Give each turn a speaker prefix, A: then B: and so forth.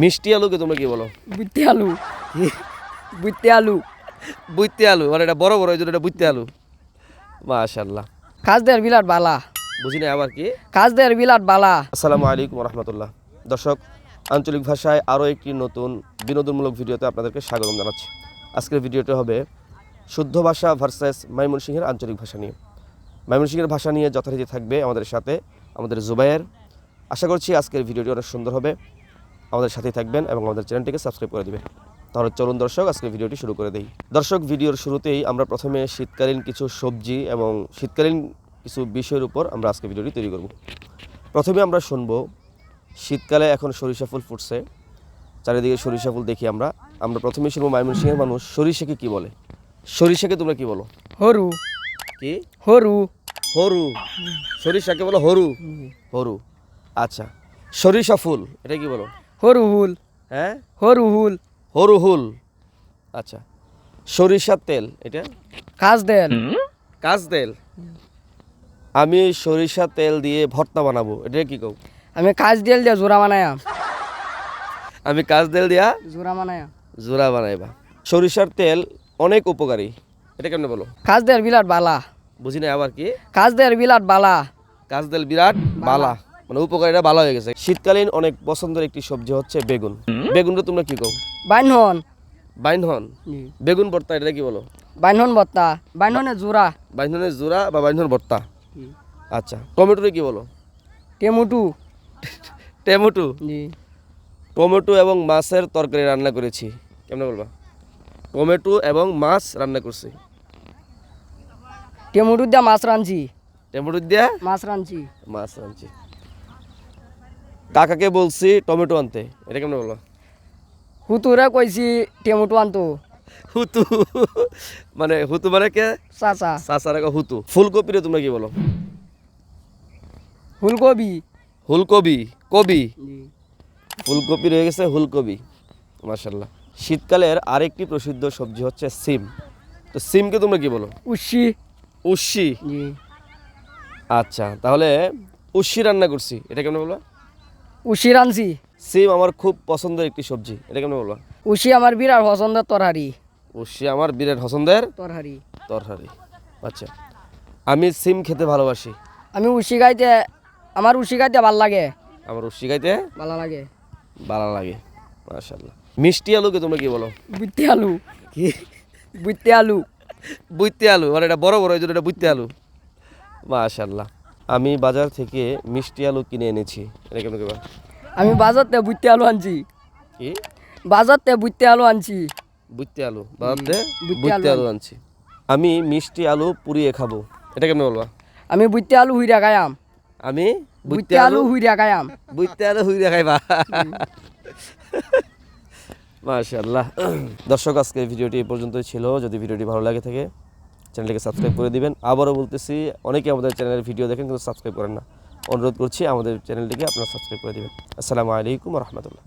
A: মিষ্টি আলুকে তোমরা কি বলো?
B: বুইতে আলু। বুইতে আলু।
A: বুইতে আলু মানে এটা বড় বড় এই জন্য এটা বুইতে আলু। মাশাল্লাহ
B: কাজ দেয়ার বিলাট বালা।
A: বুঝি না আবার কি?
B: কাজ দেয়ার বিলাট বালা।
A: আসসালামু আলাইকুম রহমতুল্লাহ দর্শক আঞ্চলিক ভাষায় আরও একটি নতুন বিনোদনমূলক ভিডিওতে আপনাদেরকে স্বাগতম জানাচ্ছি। আজকের ভিডিওটি হবে শুদ্ধ ভাষা ভার্সেস ময়মনসিংহের আঞ্চলিক ভাষা নিয়ে। ময়মনসিংহের ভাষা নিয়ে যথারীতি থাকবে আমাদের সাথে আমাদের জুবাইয়ের আশা করছি আজকের ভিডিওটি অনেক সুন্দর হবে। আমাদের সাথেই থাকবেন এবং আমাদের চ্যানেলটিকে সাবস্ক্রাইব করে দিবেন। তাহলে চলুন দর্শক আজকের ভিডিওটি শুরু করে দেই। দর্শক ভিডিওর শুরুতেই আমরা প্রথমে শীতকালীন কিছু সবজি এবং শীতকালীন কিছু বিষয়ের উপর আমরা আজকে ভিডিওটি তৈরি করব। প্রথমে আমরা শুনব শীতকালে এখন সরিষা ফুল ফুটছে। চারিদিকে সরিষা ফুল দেখি আমরা। আমরা প্রথমে শুনব ময়মনসিংহের মানুষ সরিষাকে কি বলে? সরিষাকে তোমরা কি বলো?
B: হরু।
A: কি?
B: হরু।
A: হরু। সরিষাকে বলো হরু। হরু। আচ্ছা। সরিষা ফুল এটা কি বলো?
B: হরু হুল
A: হ্যাঁ?
B: হরু হুল
A: হরু হুল আচ্ছা সরিষার তেল এটা?
B: কাজ দেন
A: কাজ তেল আমি সরিষা তেল দিয়ে ভর্তা বানাবো এটা কি কও?
B: আমি কাজ দিয়াল দিয়া জোড়া বানায়াম
A: আমি কাজ তেল দিয়া
B: জোড়া বানায়াম
A: জোড়া বানাইবা। সরিষার তেল অনেক উপকারী এটা কেমনে বলো?
B: কাজ দেয়ার বিলাট বালা।
A: বুঝি না আবার কি?
B: কাজ দেয়ার বিলাট বালা।
A: কাজ তেল বিরাট বালা। মানে উপকারীটা ভালো হয়ে গেছে। শীতকালীন অনেক পছন্দের একটি সবজি হচ্ছে বেগুন। বেগুনটা তোমরা কি কও?
B: বাইনহন
A: বাইনহন বেগুন ভর্তা এটা কি বলো?
B: বাইনহন বত্তা বাইনহনে জোড়া।
A: বাইনহনের জোড়া বা বাইনহন ভর্তা? আচ্ছা টমেটোরে কি বলো?
B: টেমুটু।
A: টমেটো?
B: জি।
A: টমেটো এবং মাছের তরকারি রান্না করেছি। কেমন বলবা? টমেটো এবং মাছ রান্না করছি।
B: টেমুটু দিয়া মাছ রাঁধছি।
A: টমেটো দিয়া
B: মাছ রাঁধছি।
A: মাছ রাঁধছি। কাকাকে বলছি টমেটো আনতে এটা কেমনে বলবা
B: হুতুরে কইছি টমেটো আনতো।
A: হুতু মানে হুতু মানে কে?
B: চাচা।
A: সাসারা হুতু। ফুলকপিরে তোমরা কি বলো?
B: ফুলকপি।
A: ফুলকপি কবি ফুলকপি রয়ে গেছে ফুলকপি মাশাল্লাহ শীতকালের আরেকটি প্রসিদ্ধ সবজি হচ্ছে সিম। তো সিমকে তোমরা কি বলো?
B: উশি
A: উস্সি
B: জি।
A: আচ্ছা তাহলে উস্সি রান্না করছি এটা কেমন বলবা?
B: উশি রাঁধছি।
A: সিম আমার খুব পছন্দের একটি সবজি। এটা কেমন বলবা?
B: উশি আমার বিরাট পছন্দের তরহারি।
A: উস্সি আমার বিরাট পছন্দের
B: তরহারি।
A: তরকারি আচ্ছা আমি সিম খেতে ভালোবাসি।
B: আমি উশি গাইতে আমার উশি গাইতে ভালো লাগে।
A: আমার উস্সি খাইতে
B: ভালো লাগে।
A: ভালো লাগে মাশাল্লাহ মিষ্টি আলুকে তোমরা কি বলো?
B: বুইতে আলু।
A: কি?
B: বুইতে আলু।
A: বুইতে আলু মানে এটা বড় বড় এই জন্য এটা বুইতে আলু। মাশাল্লাহ আমি বাজার থেকে মিষ্টি আলু কিনে এনেছি। এটা কেমন কেবা
B: আমি বাজারতে বুইতে আলু আনছি।
A: কি?
B: বাজারতে বুইতে আলু আনছি।
A: বুইতে আলু বাজার থেকে
B: বুইতে
A: আলু আনছি। আমি মিষ্টি আলু পুড়িয়ে খাব। এটা কেমন বলবা।
B: আমি বুইতে আলু হুইরা গায়াম
A: আমি
B: বুইতে আলু হুইরা গায়াম
A: বুইতে আলু হুই দেখাইবা মাশাল্লাহ দর্শক আজকে ভিডিওটি এই পর্যন্তই ছিল। যদি ভিডিওটি ভালো লাগে থাকে চ্যানেলটিকে সাবস্ক্রাইব করে দিবেন। আবারও বলতেছি অনেকে আমাদের চ্যানেলের ভিডিও দেখেন কিন্তু সাবস্ক্রাইব করেন না। অনুরোধ করছি, আমাদের চ্যানেলটিকে আপনারা সাবস্ক্রাইব করে দেবেন। আসসালামু আলাইকুম রহমতুল্লাহ।